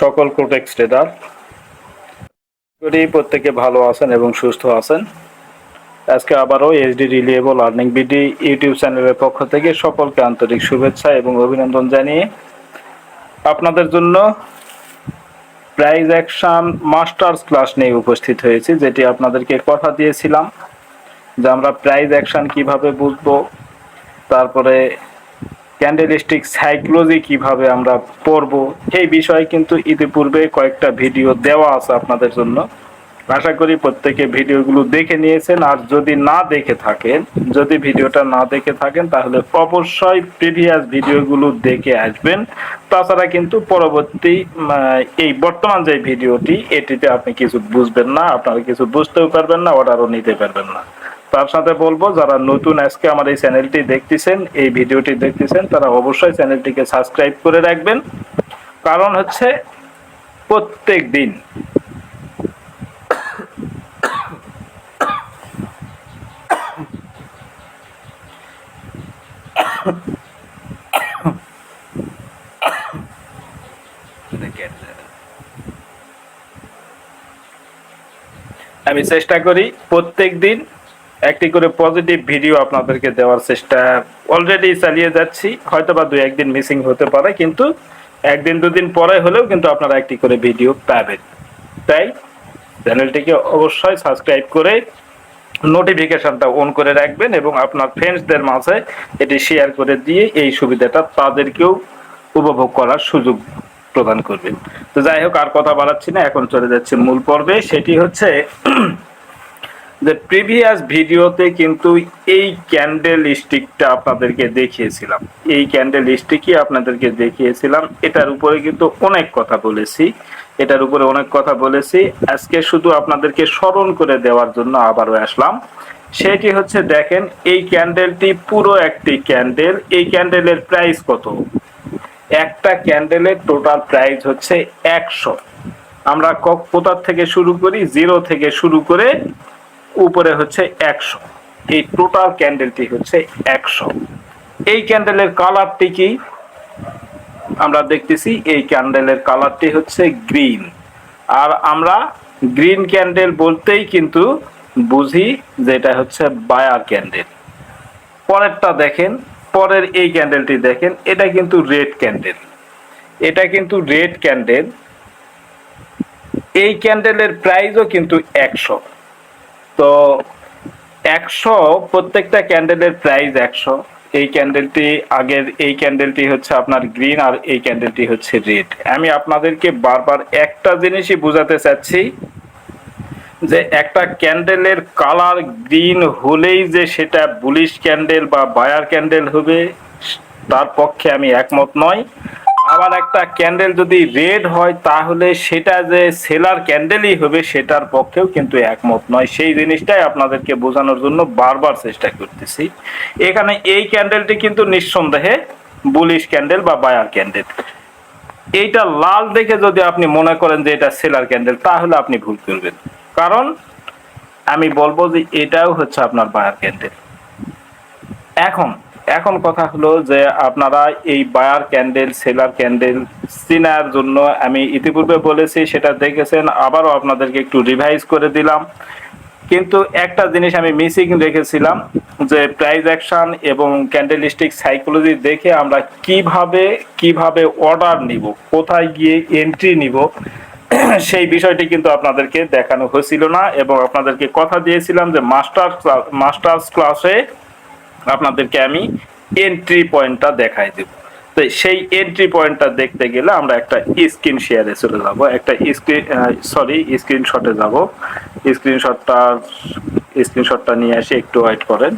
সকল Quotex tedder করি প্রত্যেকে ভালো আছেন এবং সুস্থ আছেন। আজকে আবারও SD reliable earning BD YouTube চ্যানেলের পক্ষ থেকে সকলকে আন্তরিক শুভেচ্ছা এবং অভিনন্দন জানিয়ে আপনাদের জন্য প্রাইজ অ্যাকশন মাস্টার্স ক্লাস নিয়ে উপস্থিত হয়েছি, যেটি আপনাদেরকে কথা দিয়েছিলাম, যে আমরা প্রাইজ অ্যাকশন কীভাবে বুঝব, তারপরে ক্যান্ডেলিস্টিক সাইকোলজি কীভাবে আমরা পড়ব এই বিষয়ে কিন্তু ইতিপূর্বে কয়েকটা ভিডিও দেওয়া আছে আপনাদের জন্য। আশা করি প্রত্যেকে ভিডিওগুলো দেখে নিয়েছেন। আর যদি না দেখে থাকেন, যদি ভিডিওটা না দেখে থাকেন, তাহলে অবশ্যই প্রিভিয়াস ভিডিওগুলো দেখে আসবেন। তাছাড়া কিন্তু পরবর্তী এই বর্তমান যে ভিডিওটি এটিতে আপনি কিছু বুঝবেন না, আপনারা কিছু বুঝতেও পারবেন না অর্ডারও নিতে পারবেন না। তার সাথে বলব, যারা নতুন আজকে আমার এই চ্যানেলটি দেখতেছেন, এই ভিডিওটি দেখতেছেন, তারা অবশ্যই চ্যানেলটিকে সাবস্ক্রাইব করে রাখবেন। কারণ হচ্ছে প্রত্যেক দিন আমি চেষ্টা করি প্রত্যেক দিন একটি করে পজিটিভ ভিডিও আপনাদেরকে দেওয়ার চেষ্টা অলরেডি চালিয়ে যাচ্ছি। হয়তো বা দুই, একদিন মিসিং হতে পারে, কিন্তু একদিন, দুদিন পরে হলেও কিন্তু আপনারা একটি করে ভিডিও পাবেন। তাই চ্যানেলটিকে অবশ্যই সাবস্ক্রাইব করে নোটিফিকেশনটা অন করে রাখবেন এবং আপনার ফ্রেন্ডসদের মাঝে এটি শেয়ার করে দিয়ে এই সুবিধাটা তাদেরকেও উপভোগ করার সুযোগ প্রদান করবেন। তো যাই হোক, আর কথা বাড়াচ্ছি না, এখন চলে যাচ্ছে মূল পর্বে। সেটি হচ্ছে যে প্রিভিয়াস ভিডিওতে কিন্তু এই ক্যান্ডেল স্টিকটা আপনাদেরকে দেখিয়েছিলাম। এই ক্যান্ডেল স্টিকই আপনাদেরকে দেখিয়েছিলাম। এটার উপরে কিন্তু অনেক কথা বলেছি। এটার উপরে অনেক কথা বলেছি। আজকে শুধু আপনাদেরকে স্মরণ করে দেওয়ার জন্য আবারও আসলাম। সেটি হচ্ছে দেখেন, এই ক্যান্ডেলটি পুরো একটি ক্যান্ডেল এই ক্যান্ডেলের প্রাইস কত? একটা ক্যান্ডেলের টোটাল প্রাইস হচ্ছে একশো। আমরা কোথার থেকে শুরু করি? জিরো থেকে শুরু করে উপরে হচ্ছে একশো। এই টোটাল ক্যান্ডেলটি হচ্ছে একশো। এই ক্যান্ডেলের কালারটি কি? আমরা দেখতেছি এই ক্যান্ডেলের কালারটি হচ্ছে গ্রিন আর আমরা গ্রিন ক্যান্ডেল বলতেই কিন্তু বুঝি যে এটা হচ্ছে বায়ার ক্যান্ডেল পরেরটা দেখেন, পরের এই ক্যান্ডেলটি দেখেন, এটা কিন্তু রেড ক্যান্ডেল এটা কিন্তু রেড ক্যান্ডেল এই ক্যান্ডেলের প্রাইসও কিন্তু একশো। তো একশো, প্রত্যেকটা ক্যান্ডেলের প্রাইস একশো। এই ক্যান্ডেলটি আগের এই ক্যান্ডেলটি হচ্ছে আপনার গ্রিন আর এই ক্যান্ডেলটি হচ্ছে রেড আমি আপনাদেরকে বারবার একটা জিনিসই বোঝাতে চাচ্ছি, যে একটা ক্যান্ডেলের কালার গ্রিন হলেই যে সেটা বুলিশ ক্যান্ডেল বা বায়ার ক্যান্ডেল হবে, তার পক্ষে আমি একমত নয়। আবার একটা ক্যান্ডেল যদি রেড হয়, তাহলে সেটা যে সেলার ক্যান্ডেলই হবে, সেটার পক্ষেও কিন্তু একমত নয়। সেই জিনিসটাই আপনাদেরকে বোঝানোর জন্য বারবার চেষ্টা করতেছি। এখানে এই ক্যান্ডেলটি কিন্তু নিঃসন্দেহে বুলিশ ক্যান্ডেল বা বায়ার ক্যান্ডেল এইটা লাল দেখে যদি আপনি মনে করেন যে এটা সেলার ক্যান্ডেল তাহলে আপনি ভুল করবেন। কারণ আমি বলব যে এটাও হচ্ছে আপনার বায়ার ক্যান্ডেল এখন এখন কথা হলো যে আপনারা এই বায়ার ক্যান্ডেল, সেলার ক্যান্ডেল চিনার জন্য আমি ইতিপূর্বে বলেছি, সেটা দেখেছেন, আবারও আপনাদেরকে একটু রিভাইজ করে দিলাম। কিন্তু একটা জিনিস আমি মিসিং রেখেছিলাম, যে প্রাইজ অ্যাকশন এবং ক্যান্ডেলিস্টিক সাইকোলজি দেখে আমরা কীভাবে কীভাবে অর্ডার নিব, কোথায় গিয়ে এন্ট্রি নিব, সেই বিষয়টি কিন্তু আপনাদেরকে দেখানো হয়েছিল না। এবং আপনাদেরকে কথা দিয়েছিলাম যে মাস্টার মাস্টার্স ক্লাসে আপনাদেরকে আমি এন্ট্রি পয়েন্টটা দেখাই দেব। তো সেই এন্ট্রি পয়েন্টটা দেখতে গেলে আমরা একটা স্ক্রিন শেয়ারে চলে যাব। একটা স্ক্রিন সরি স্ক্রিনশটে যাব। স্ক্রিনশটটা স্ক্রিনশটটা নিয়ে এসে একটু ওয়েট করেন।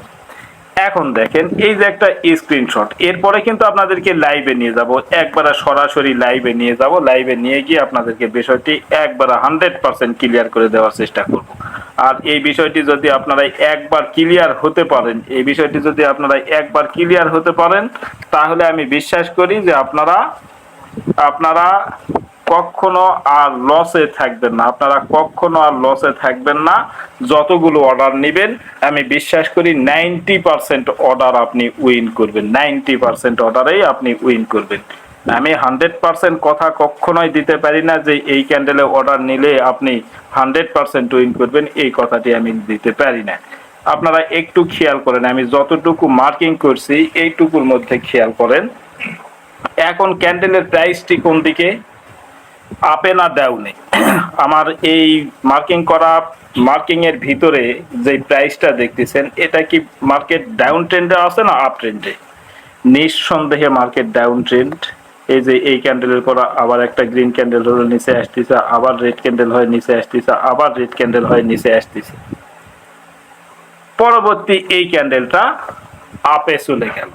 এখন দেখেন, এই যে একটা স্ক্রিনশট এরপরে কিন্তু আপনাদেরকে লাইভে নিয়ে যাব। একবারে সরাসরি লাইভে নিয়ে যাব। লাইভে নিয়ে গিয়ে আপনাদেরকে বিষয়টি একবারে হান্ড্রেড পার্সেন্ট ক্লিয়ার করে দেওয়ার চেষ্টা করব। আর এই বিষয়টি যদি আপনারা একবার ক্লিয়ার হতে পারেন, এই বিষয়টি যদি আপনারা একবার ক্লিয়ার হতে পারেন, তাহলে আমি বিশ্বাস করি যে আপনারা আপনারা কখনো আর লসে থাকবেন না। আপনারা কখনো আর লসে থাকবেন না। যতগুলো অর্ডার নেবেন, আমি বিশ্বাস করি নাইনটি পার্সেন্ট অর্ডার আপনি উইন করবেন। নাইনটি পার্সেন্ট অর্ডারেই আপনি উইন করবেন। আমি হান্ড্রেড পার্সেন্ট কথা কখনোই দিতে পারি না যে এই ক্যান্ডেলে অর্ডার নিলে আপনি হান্ড্রেড পার্সেন্ট উইন করবেন, এই কথাটি আমি দিতে পারি না। আপনারা একটু খেয়াল করেন, আমি যতটুকু মার্কিং করছি এইটুকুর মধ্যে খেয়াল করেন। এখন ক্যান্ডেলের প্রাইসটি কোন দিকে? আপে না ডাউনে। আমার এই মার্কিং করা, মার্কিংয়ের ভিতরে যে প্রাইসটা দেখতেছেন, এটা কি মার্কেট ডাউন ট্রেন্ডে আছে না আপ ট্রেন্ডে? নিঃসন্দেহে মার্কেট ডাউন ট্রেন্ড। এই যে এই ক্যান্ডেলের পর আবার একটা গ্রিন ক্যান্ডেল হলো নিচে আসতেছে, আবার রেড ক্যান্ডেল হয় নিচে আসতেছে, আবার রেড ক্যান্ডেল হয় নিচে আসতেছে। পরবর্তী এই ক্যান্ডেলটা আপে চলে গেল।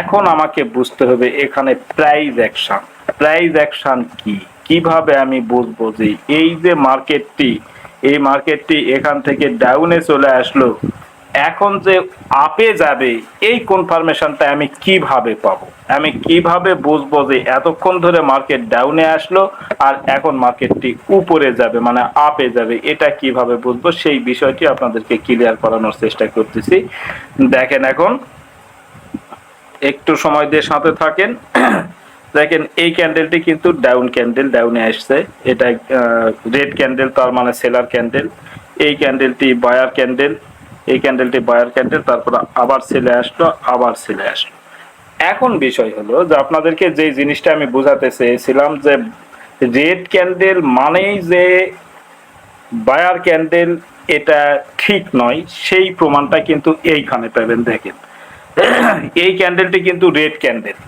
এখন আমাকে বুঝতে হবে এখানে প্রাইস অ্যাকশন প্রাইস অ্যাকশন কি? কীভাবে আমি বুঝব যে এই যে মার্কেটটি এই মার্কেটটি এখান থেকে ডাউনে চলে আসলো এখন যে আপে যাবে, এই কনফার্মেশনটা আমি কীভাবে পাবো? আমি কীভাবে বুঝব যে এতক্ষণ ধরে মার্কেট ডাউনে আসলো আর এখন মার্কেটটি উপরে যাবে মানে আপে যাবে? এটা কীভাবে বুঝব? সেই বিষয়টি আপনাদেরকে ক্লিয়ার করানোর চেষ্টা করতেছি। দেখেন এখন, একটু সময় দিয়ে সাথে থাকেন। দেখেন, এই ক্যান্ডেলটি কিন্তু ডাউন ক্যান্ডেল ডাউনে আসছে। এটা রেড ক্যান্ডেল তার মানে সেলার ক্যান্ডেল এই ক্যান্ডেলটি বায়ার ক্যান্ডেল এই ক্যান্ডেলটি বায়ার ক্যান্ডেল তারপর আবার সেলে আসলো, আবার সেলে আসলো। এখন বিষয় হলো যে আপনাদেরকে যে জিনিসটা আমি বোঝাতে চেয়েছিলাম যে রেড ক্যান্ডেল মানেই যে বায়ার ক্যান্ডেল এটা ঠিক নয়, সেই প্রমাণটা কিন্তু এইখানে পাবেন, দেখেন। এই ক্যান্ডেলটি কিন্তু রেড ক্যান্ডেল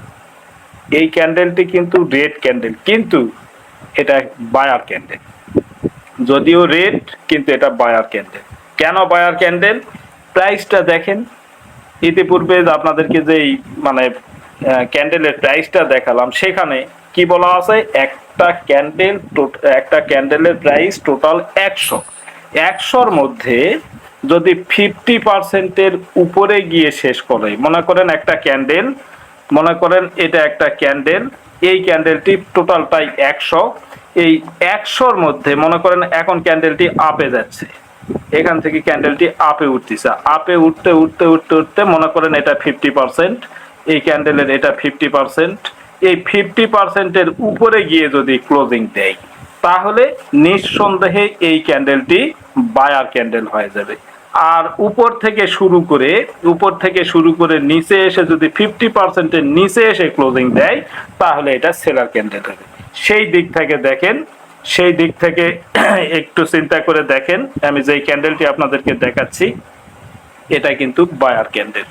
এই ক্যান্ডেলটি কিন্তু রেড ক্যান্ডেল কিন্তু এটা বায়ার ক্যান্ডেল যদিও রেড কিন্তু এটা বায়ার ক্যান্ডেল কেন বায়ার ক্যান্ডেল? প্রাইসটা দেখেন। ইতিপূর্বে আপনাদেরকে যেই মানে ক্যান্ডেলের প্রাইসটা দেখালাম, সেখানে কি বলা আছে? একটা ক্যান্ডেল একটা ক্যান্ডেলের প্রাইস টোটাল একশো। একশোর মধ্যে যদি ফিফটি পার্সেন্টের উপরে গিয়ে শেষ করে, মনে করেন একটা ক্যান্ডেল, মনে করেন এটা একটা ক্যান্ডেল, এই ক্যান্ডেলটি টোটালটাই একশো। এই একশোর মধ্যে মনে করেন এখন ক্যান্ডেলটি আপে যাচ্ছে। এখান থেকে ক্যান্ডেলটি আপে উঠতেছে। আপে উঠতে উঠতে উঠতে উঠতে মনে করেন এটা ফিফটি পার্সেন্ট এই ক্যান্ডেলের এটা ফিফটি পার্সেন্ট এই ফিফটি পার্সেন্টের উপরে গিয়ে যদি ক্লোজিং দেয় তাহলে নিঃসন্দেহে এই ক্যান্ডেলটি বায়ার ক্যান্ডেল হয়ে যাবে। আর উপর থেকে শুরু করে, উপর থেকে শুরু করে নিচে এসে যদি ফিফটি পার্সেন্টের নিচে এসে ক্লোজিং দেয়, তাহলে এটা সেলার ক্যান্ডেল হবে। সেই দিক থেকে দেখেন সেই দিক থেকে একটু চিন্তা করে দেখেন। আমি যেই ক্যান্ডেলটি আপনাদেরকে দেখাচ্ছি, এটা কিন্তু বায়ার ক্যান্ডেল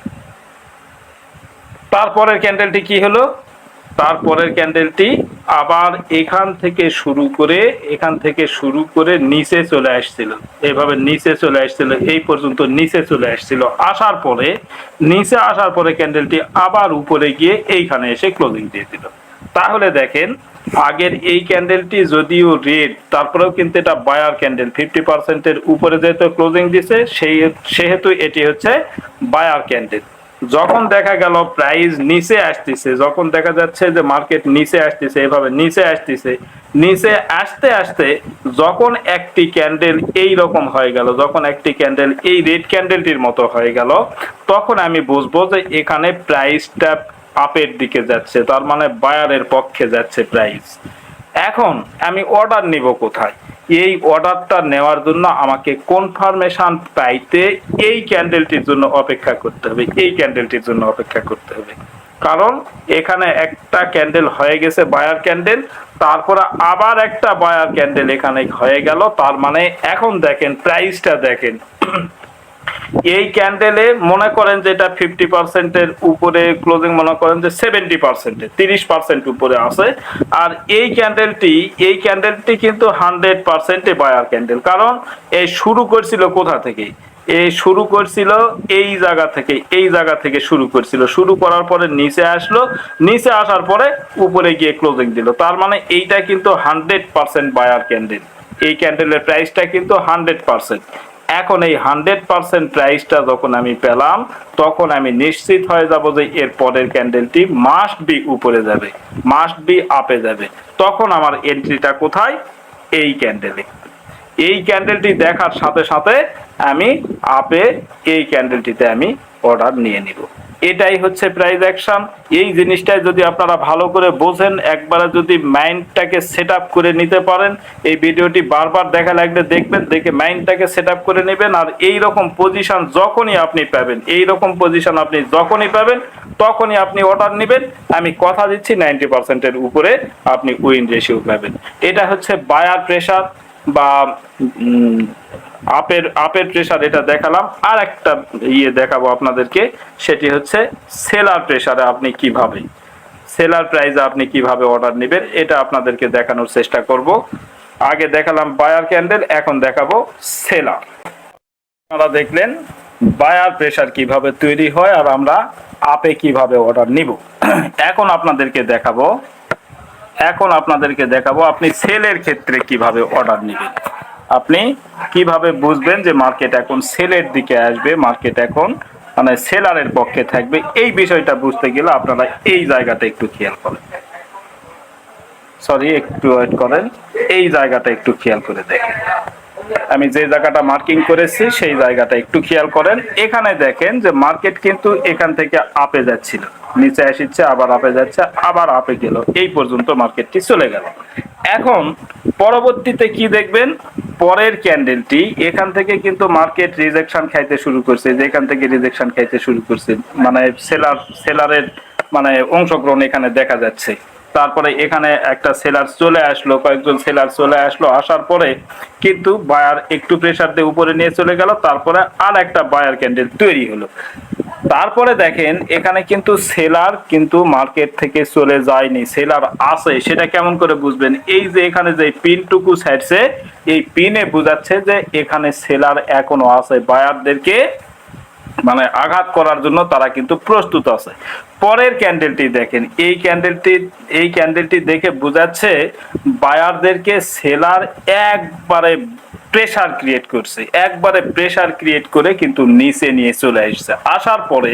তারপরের ক্যান্ডেলটি কি হলো? তারপরের ক্যান্ডেলটি আবার এখান থেকে শুরু করে, এখান থেকে শুরু করে নিচে চলে আসছিল। এভাবে নিচে চলে আসছিল, এই পর্যন্ত নিচে চলে আসছিল। আসার পরে, নিচে আসার পরে ক্যান্ডেলটি আবার উপরে গিয়ে এইখানে এসে ক্লোজিং দিয়ে দিল। তাহলে দেখেন আগের এই ক্যান্ডেলটি যদিও রেড তারপরেও কিন্তু এটা বায়ার ক্যান্ডেল ফিফটি পার্সেন্টের উপরে যেহেতু ক্লোজিং দিছে, সেই সেহেতু এটি হচ্ছে বায়ার ক্যান্ডেল যখন দেখা গেল প্রাইস নিচে আসতেছে, যখন দেখা যাচ্ছে যে মার্কেট নিচে আসতেছে, এভাবে নিচে আসতেছে, নিচে আসতে আসতে যখন একটি ক্যান্ডেল এই রকম হয়ে গেল, যখন একটি ক্যান্ডেল এই রেড ক্যান্ডেলটির মতো হয়ে গেল, তখন আমি বুঝব যে এখানে প্রাইসটা আপের দিকে যাচ্ছে, তার মানে বায়ারের পক্ষে যাচ্ছে প্রাইস এখন আমি অর্ডার নিব কোথায়? এই অর্ডারটা নেওয়ার জন্য আমাকে কনফার্মেশন পাইতে এই ক্যান্ডেলটির জন্য অপেক্ষা করতে হবে, এই ক্যান্ডেলটির জন্য অপেক্ষা করতে হবে। কারণ এখানে একটা ক্যান্ডেল হয়ে গেছে বায়ার ক্যান্ডেল তারপরে আবার একটা বায়ার ক্যান্ডেল এখানে হয়ে গেল, তার মানে এখন দেখেন প্রাইসটা দেখেন। এই ক্যান্ডেলে মনে করেন যে এটা ফিফটি পার্সেন্টের উপরে ক্লোজিং মনে করেন যে সেভেন্টি পার্সেন্টে তিরিশ পার্সেন্ট উপরে আছে। আর এই ক্যান্ডেলটি এই ক্যান্ডেলটি কিন্তু হান্ড্রেড পার্সেন্টে বায়ার ক্যান্ডেল কারণ এই শুরু করছিল কোথা থেকে? এই শুরু করছিল এই জায়গা থেকে, এই জায়গা থেকে শুরু করছিল। শুরু করার পরে নিচে আসলো, নিচে আসার পরে উপরে গিয়ে ক্লোজিং দিল। তার মানে এইটা কিন্তু হান্ড্রেড পার্সেন্ট বায়ার ক্যান্ডেল এই ক্যান্ডেলের প্রাইসটা কিন্তু হান্ড্রেড পার্সেন্ট এখন এই হান্ড্রেড পারসেন্ট প্রাইসটা যখন আমি পেলাম, তখন আমি নিশ্চিত হয়ে যাব যে এর পরের ক্যান্ডেলটি মাস্ট বি উপরে যাবে মাস্ট বি আপে যাবে। তখন আমার এন্ট্রিটা কোথায়? এই ক্যান্ডেলে। এই ক্যান্ডেলটি দেখার সাথে সাথে আমি আপে এই ক্যান্ডেলটিতে আমি অর্ডার নিয়ে নিব। এটাই হচ্ছে প্রাইজ অ্যাকশন এই জিনিসটাই যদি আপনারা ভালো করে বোঝেন, একবারে যদি মাইন্ডটাকে সেট আপ করে নিতে পারেন, এই ভিডিওটি বারবার দেখা লাগলে দেখবেন, দেখে মাইন্ডটাকে সেট আপ করে নেবেন আর এই রকম পজিশন যখনই আপনি পাবেন এই রকম পজিশন আপনি যখনই পাবেন, তখনই আপনি অর্ডার নেবেন। আমি কথা দিচ্ছি নাইনটি পার্সেন্টের উপরে আপনি উইন রেশিও পাবেন। এটা হচ্ছে বায়ার প্রেশার বা আপের আপের প্রেশার এটা দেখালাম। আর একটা ইয়ে দেখাবো আপনাদেরকে, সেটি হচ্ছে সেলার প্রেশারে আপনি কীভাবে, সেলার প্রাইসে আপনি কীভাবে অর্ডার নেবেন, এটা আপনাদেরকে দেখানোর চেষ্টা করব। আগে দেখালাম বায়ার ক্যান্ডেল এখন দেখাবো সেলার আপনারা দেখলেন বায়ার প্রেশার কীভাবে তৈরি হয় আর আমরা আপে কীভাবে অর্ডার নিব। এখন আপনাদেরকে দেখাবো এখন আপনাদেরকে দেখাবো আপনি সেলের ক্ষেত্রে কীভাবে অর্ডার নেবেন। আপনি কীভাবে বুঝবেন যে মার্কেট এখন সেলের দিকে আসবে মার্কেট এখন মানে সেলারের পক্ষে থাকবে, এই বিষয়টা বুঝতে গেলে আপনারা এই জায়গাটা একটু খেয়াল করেন। সরি একটু ওয়েট করেন। এই জায়গাটা একটু খেয়াল করে দেখেন। আমি যে জায়গাটা মার্কিং করেছি, সেই জায়গাটা একটু খেয়াল করেন। এখানে দেখেন যে মার্কেট কিন্তু এখান থেকে আপে যাচ্ছিল। নিচে আসছে আবার আপে যাচ্ছে, আবার আপে গেল। এই পর্যন্ত মার্কেটটি চলে গেল। এখন পরবর্তীতে কি দেখবেন? পরের ক্যান্ডেলটি এখান থেকে কিন্তু মার্কেট রিজেকশন খাইতে শুরু করছে যেখান থেকে রিজেকশন খাইতে শুরু করছে। মানে সেলার সেলারের মানে অংশগ্রহণ এখানে দেখা যাচ্ছে। তারপরে এখানে একটা সেলার চলে আসলো, কয়েকজন সেলার চলে আসলো, আসার পরে কিন্তু বায়ার একটু প্রেসার দিয়ে উপরে নিয়ে চলে গেল, তারপরে আর একটা বায়ার ক্যান্ডেল তৈরি হলো। তারপরে দেখেন, এখানে কিন্তু সেলার কিন্তু মার্কেট থেকে চলে যায়নি, সেলার আছে, সেটা কেমন করে বুঝবেন? এই যে এখানে যে পিনটুকু ছাড়ছে, এই পিনে বোঝাচ্ছে যে এখানে সেলার এখনও আছে। বায়ারদেরকে মানে আঘাত করার জন্য তারা কিন্তু প্রস্তুত আছে। পরের ক্যান্ডেলটি দেখেন। এই ক্যান্ডেলটি এই ক্যান্ডেলটি দেখে বোঝাচ্ছে বায়ারদেরকে সেলার একবারে প্রেশার ক্রিয়েট করছে। একবারে প্রেশার ক্রিয়েট করে কিন্তু নিচে নিয়ে চলে আসছে। আসার পরে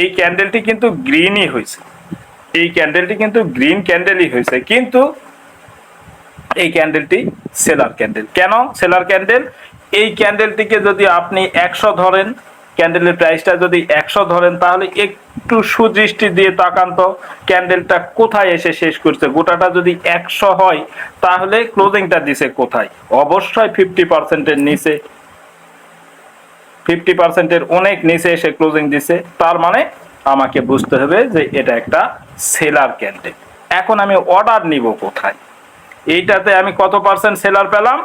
এই ক্যান্ডেলটি কিন্তু গ্রিনই হয়েছে। এই ক্যান্ডেলটি কিন্তু গ্রিন ক্যান্ডেলই হয়েছে। কিন্তু এই ক্যান্ডেলটি সেলার ক্যান্ডেল কেন সেলার ক্যান্ডেল এই ক্যান্ডেলটিকে যদি আপনি একশো ধরেন ক্যান্ডেলের প্রাইসটা যদি একশো ধরেন, তাহলে একটু সুদৃষ্টি দিয়ে তাকান তো, ক্যান্ডেলটা কোথায় এসে শেষ করছে? গোটাটা যদি একশো হয়, তাহলে ক্লোজিংটা দিছে কোথায়? অবশ্যই ফিফটি পার্সেন্টের নিচে। ফিফটি পার্সেন্টের অনেক নিচে এসে ক্লোজিং দিছে। তার মানে আমাকে বুঝতে হবে যে এটা একটা সেলার ক্যান্ডেল এখন আমি অর্ডার নিব কোথায়? এইটাতে আমি কত পার্সেন্ট সেলার পেলাম?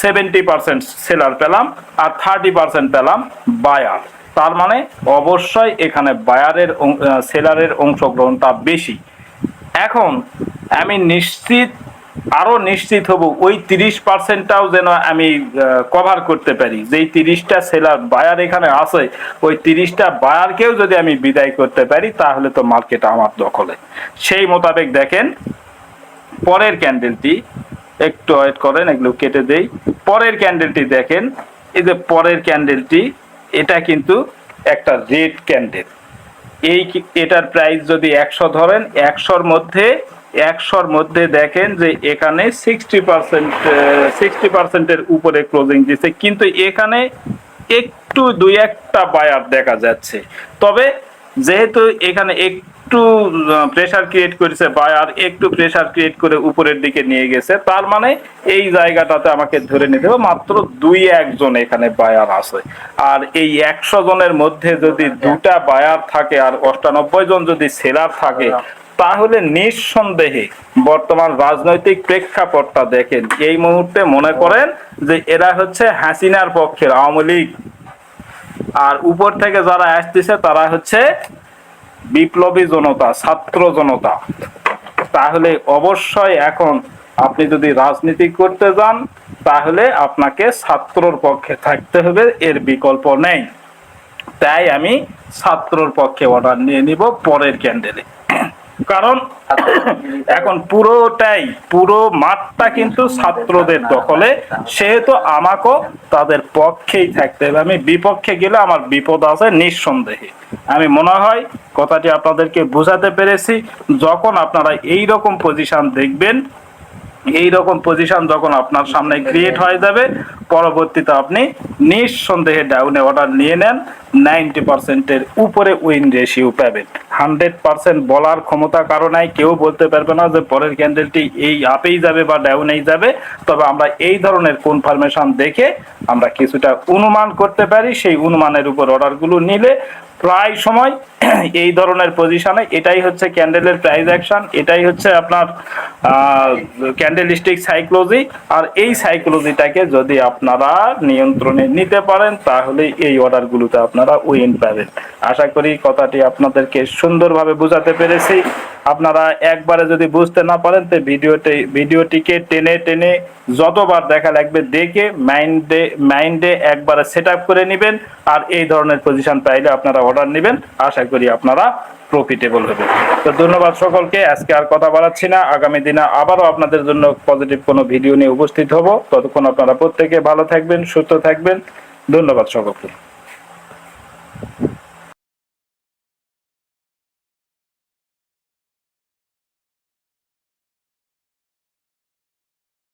সেভেন্টি পার্সেন্ট সেলার পেলাম আর থার্টি পার্সেন্ট পেলাম বায়ার তার মানে অবশ্যই এখানে বায়ারের সেলারের অংশগ্রহণটা বেশি। এখন আমি নিশ্চিত আরও নিশ্চিত হব ওই তিরিশ পার্সেন্টটাও যেন আমি কভার করতে পারি। যেই তিরিশটা সেলার বায়ার এখানে আছে, ওই তিরিশটা বায়ারকেও যদি আমি বিদায় করতে পারি, তাহলে তো মার্কেট আমার দখলে। সেই মোতাবেক দেখেন, পরের ক্যান্ডেলটি একটু ওয়েট করেন, এগুলো কেটে দেই। পরের ক্যান্ডেলটি দেখেন, এই যে পরের ক্যান্ডেলটি এটা কিন্তু একটা রেড ক্যান্ডেল এই এটার প্রাইস যদি একশো ধরেন, একশোর মধ্যে একশোর মধ্যে দেখেন যে এখানে সিক্সটি পার্সেন্ট সিক্সটি পার্সেন্টের উপরে ক্লোজিং দিচ্ছে কিন্তু এখানে একটু দুই একটা বায়ার দেখা যাচ্ছে। তবে যেহেতু এখানে একটু প্রেশার ক্রিয়েট করেছে বায়ার একটু প্রেশার ক্রিয়েট করে উপরের দিকে নিয়ে গেছে। তার মানে এই জায়গাটাতে আমাকে ধরে নিতে হবে, মাত্র দুই একজন এখানে বায়ার আছে। আর এই একশো জনের মধ্যে যদি দুটা বায়ার থাকে আর অষ্টানব্বই জন যদি সেলার থাকে, তাহলে নিঃসন্দেহে বর্তমান রাজনৈতিক প্রেক্ষাপটটা দেখেন। এই মুহূর্তে মনে করেন যে এরা হচ্ছে হাসিনার পক্ষের আওয়ামী লীগ। আর উপর থেকে যারা আসতেছে, তারা হচ্ছে বিপ্লবী জনতা, ছাত্র জনতা। তাহলে অবশ্যই এখন আপনি যদি রাজনীতি করতে যান, তাহলে আপনাকে ছাত্রর পক্ষে থাকতে হবে, এর বিকল্প নেই। তাই আমি ছাত্রর পক্ষে অর্ডার নিয়ে নিব, পরের ক্যান্ডেলে কারণ এখন পুরোটাই, পুরো মাঠটা কিন্তু ছাত্রদের দখলে। সেহেতু আমাকেও তাদের পক্ষেই থাকতে হবে। আমি বিপক্ষে গেলে আমার বিপদ আছে নিঃসন্দেহে। আমি মনে হয় কথাটি আপনাদেরকে বোঝাতে পেরেছি। যখন আপনারা এই রকম পজিশন দেখবেন এই রকম পজিশন যখন আপনার সামনে ক্রিয়েট হয়ে যাবে, পরবর্তীতে আপনি নিঃসন্দেহে ডাউনে অর্ডার নিয়ে নেন নাইনটি পার্সেন্টের উপরে উইন রেশিও পাবেন। হান্ড্রেড পার্সেন্ট বলার ক্ষমতা কারণে কেউ বলতে পারবে না যে পরের ক্যান্ডেলটি এই আপেই যাবে বা ডাউনেই যাবে। তবে আমরা এই ধরনের কনফার্মেশন দেখে আমরা কিছুটা অনুমান করতে পারি, সেই অনুমানের উপর অর্ডারগুলো নিলে প্রায় সময় এই ধরনের পজিশনে এটাই হচ্ছে ক্যান্ডেলের প্রাইস অ্যাকশন এটাই হচ্ছে আপনার ক্যান্ডেলিস্টিক সাইক্লোজি আর এই সাইক্লোজিটাকে যদি আপনারা নিয়ন্ত্রণে নিতে পারেন, তাহলে এই অর্ডারগুলোতে আপনারা উইন পাবেন। আশা করি কথাটি আপনাদেরকে সুন্দরভাবে বোঝাতে পেরেছি। আপনারা একবারে যদি বুঝতে না পারেন, তো ভিডিওটি, ভিডিওটিকে টেনে টেনে যতবার দেখা লাগবে, দেখে মাইন্ডে মাইন্ডে একবারে সেট আপ করে নেবেন আর এই ধরনের পজিশন পাইলে আপনারা অর্ডার নেবেন। আশা করি আপনারা প্রফিটেবল হবে। তো ধন্যবাদ সকলকে, আজকে আর কথা বাড়াচ্ছি না। আগামী দিনে আবারও আপনাদের জন্য পজিটিভ কোনো ভিডিও নিয়ে উপস্থিত হব। ততক্ষণ আপনারা প্রত্যেকে ভালো থাকবেন, সুস্থ থাকবেন। ধন্যবাদ সকলকে।